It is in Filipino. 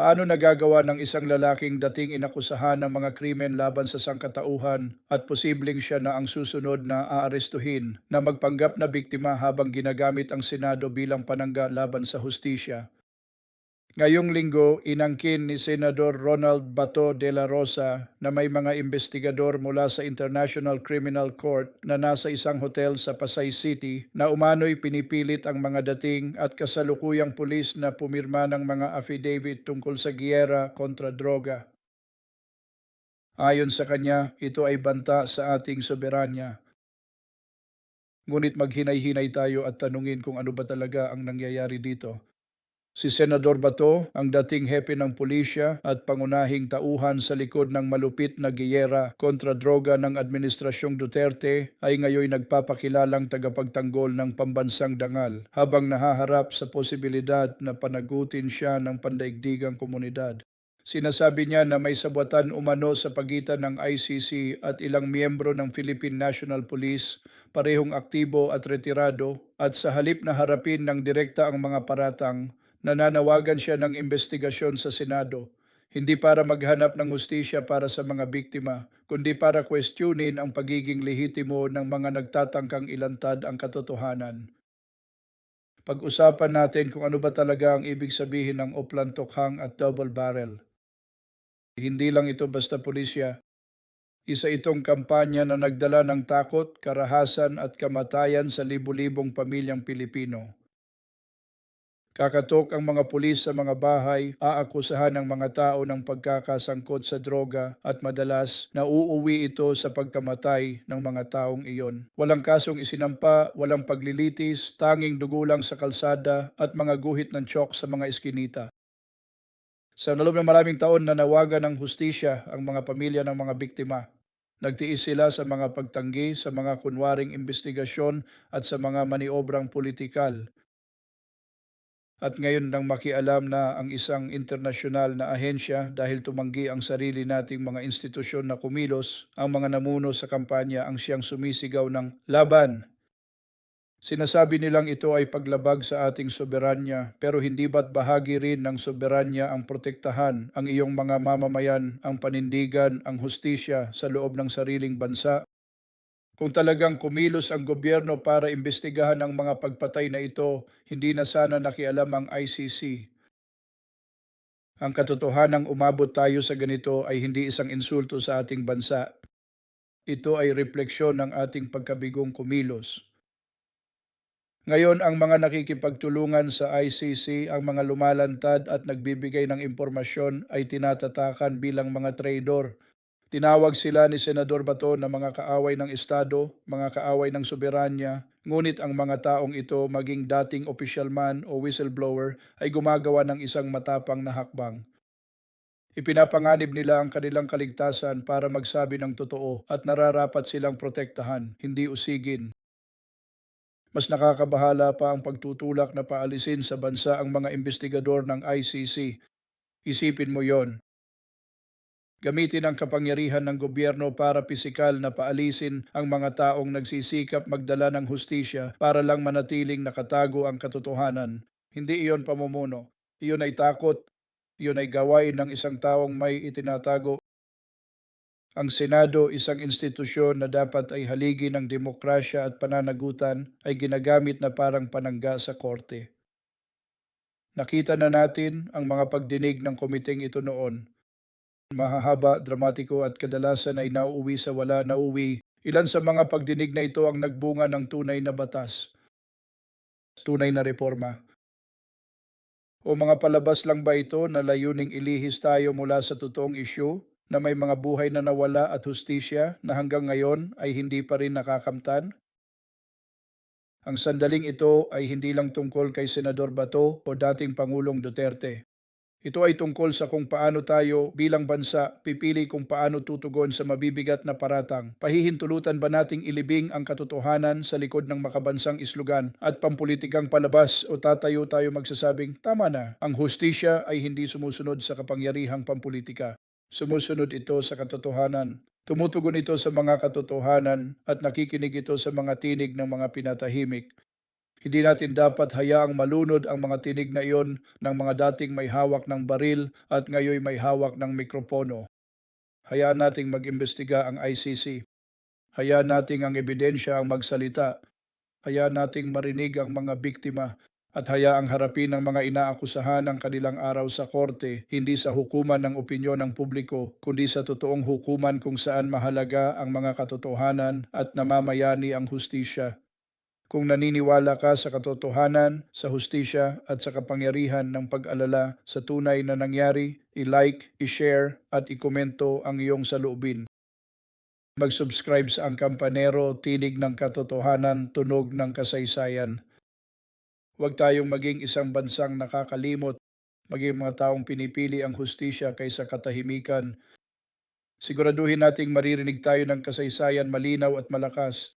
Paano nagagawa ng isang lalaking dating inakusahan ng mga krimen laban sa sangkatauhan at posibleng siya na ang susunod na aarestuhin na magpanggap na biktima habang ginagamit ang Senado bilang panangga laban sa hustisya? Ngayong linggo, inangkin ni Senador Ronald Bato de la Rosa na may mga investigador mula sa International Criminal Court na nasa isang hotel sa Pasay City na umano'y pinipilit ang mga dating at kasalukuyang pulis na pumirma ng mga affidavit tungkol sa giyera kontra droga. Ayon sa kanya, ito ay banta sa ating soberanya. Ngunit maghinay-hinay tayo at tanungin kung ano ba talaga ang nangyayari dito. Si Senador Bato, ang dating hepe ng pulisya at pangunahing tauhan sa likod ng malupit na giyera kontra droga ng Administrasyong Duterte ay ngayon nagpapakilalang tagapagtanggol ng pambansang dangal habang nahaharap sa posibilidad na panagutin siya ng pandaigdigang komunidad. Sinasabi niya na may sabwatan umano sa pagitan ng ICC at ilang miyembro ng Philippine National Police, parehong aktibo at retirado, at sa halip na harapin ng direkta ang mga paratang, nananawagan siya ng investigasyon sa Senado, hindi para maghanap ng hustisya para sa mga biktima, kundi para questionin ang pagiging lehitimo ng mga nagtatangkang ilantad ang katotohanan. Pag-usapan natin kung ano ba talaga ang ibig sabihin ng oplantokhang at double barrel. Hindi lang ito basta pulisya. Isa itong kampanya na nagdala ng takot, karahasan at kamatayan sa libu-libong pamilyang Pilipino. Kakatok ang mga pulis sa mga bahay, aakusahan ng mga tao ng pagkakasangkot sa droga at madalas nauuwi ito sa pagkamatay ng mga taong iyon. Walang kasong isinampa, walang paglilitis, tanging dugo lang sa kalsada at mga guhit ng chok sa mga eskinita. Sa loob ng maraming taon nanawagan ng hustisya ang mga pamilya ng mga biktima. Nagtiis sila sa mga pagtanggi, sa mga kunwaring investigasyon at sa mga maniobrang politikal at ngayon nang makialam na ang isang internasyonal na ahensya dahil tumanggi ang sarili nating mga institusyon na kumilos, ang mga namuno sa kampanya ang siyang sumisigaw ng laban. Sinasabi nilang ito ay paglabag sa ating soberanya, pero hindi ba't bahagi rin ng soberanya ang protektahan ang iyong mga mamamayan, ang panindigan, ang hustisya sa loob ng sariling bansa? Kung talagang kumilos ang gobyerno para imbestigahan ang mga pagpatay na ito, hindi na sana nakialam ang ICC. Ang katotohanang umabot tayo sa ganito ay hindi isang insulto sa ating bansa. Ito ay refleksyon ng ating pagkabigong kumilos. Ngayon, ang mga nakikipagtulungan sa ICC, ang mga lumalantad at nagbibigay ng impormasyon ay tinatatakan bilang mga traidor Tinawag sila ni Senador Bato na mga kaaway ng Estado, mga kaaway ng soberanya, ngunit ang mga taong ito maging dating official man o whistleblower ay gumagawa ng isang matapang na hakbang. Ipinapanganib nila ang kanilang kaligtasan para magsabi ng totoo at nararapat silang protektahan, hindi usigin. Mas nakakabahala pa ang pagtutulak na paalisin sa bansa ang mga investigador ng ICC. Isipin mo yon, Gamitin ang kapangyarihan ng gobyerno para pisikal na paalisin ang mga taong nagsisikap magdala ng hustisya para lang manatiling nakatago ang katotohanan. Hindi iyon pamumuno. Iyon ay takot. Iyon ay gawain ng isang taong may itinatago. Ang Senado, isang institusyon na dapat ay haligi ng demokrasya at pananagutan, ay ginagamit na parang panangga sa korte. Nakita na natin ang mga pagdinig ng komiteng ito noon mahahaba, dramatiko at kadalasan ay nauuwi sa wala nauwi. Ilan sa mga pagdinig na ito ang nagbunga ng tunay na batas, tunay na reforma. O mga palabas lang ba ito na layuning ilihis tayo mula sa totoong isyu na may mga buhay na nawala at hustisya na hanggang ngayon ay hindi pa rin nakakamtan? Ang sandaling ito ay hindi lang tungkol kay Senador Bato o dating Pangulong Duterte. Ito ay tungkol sa kung paano tayo bilang bansa pipili kung paano tutugon sa mabibigat na paratang. Pahihintulutan ba nating ilibing ang katotohanan sa likod ng makabansang islugan at pampulitikang palabas o tatayo tayo magsasabing tama na, ang hustisya ay hindi sumusunod sa kapangyarihang pampulitika. Sumusunod ito sa katotohanan. Tumutugon ito sa mga katotohanan at nakikinig ito sa mga tinig ng mga pinatahimik Hindi natin dapat hayaang malunod ang mga tinig na iyon ng mga dating may hawak ng baril at ngayoy may hawak ng mikropono. Hayaan nating mag-imbestiga ang ICC. Hayaan nating ang ebidensya ang magsalita. Hayaan nating marinig ang mga biktima at hayaang harapin ng mga inaakusahan ang kanilang araw sa korte, hindi sa hukuman ng opinyon ng publiko, kundi sa totoong hukuman kung saan mahalaga ang mga katotohanan at namamayani ang hustisya. Kung naniniwala ka sa katotohanan, sa hustisya at sa kapangyarihan ng pag-alala sa tunay na nangyari, i-like, i-share at ikomento ang iyong saloobin. Mag-subscribe sa Ang Kampanero, Tinig ng Katotohanan, Tunog ng Kasaysayan. Huwag tayong maging isang bansang nakakalimot, maging mga taong pinipili ang hustisya kaysa katahimikan. Siguraduhin nating maririnig tayo ng kasaysayan malinaw at malakas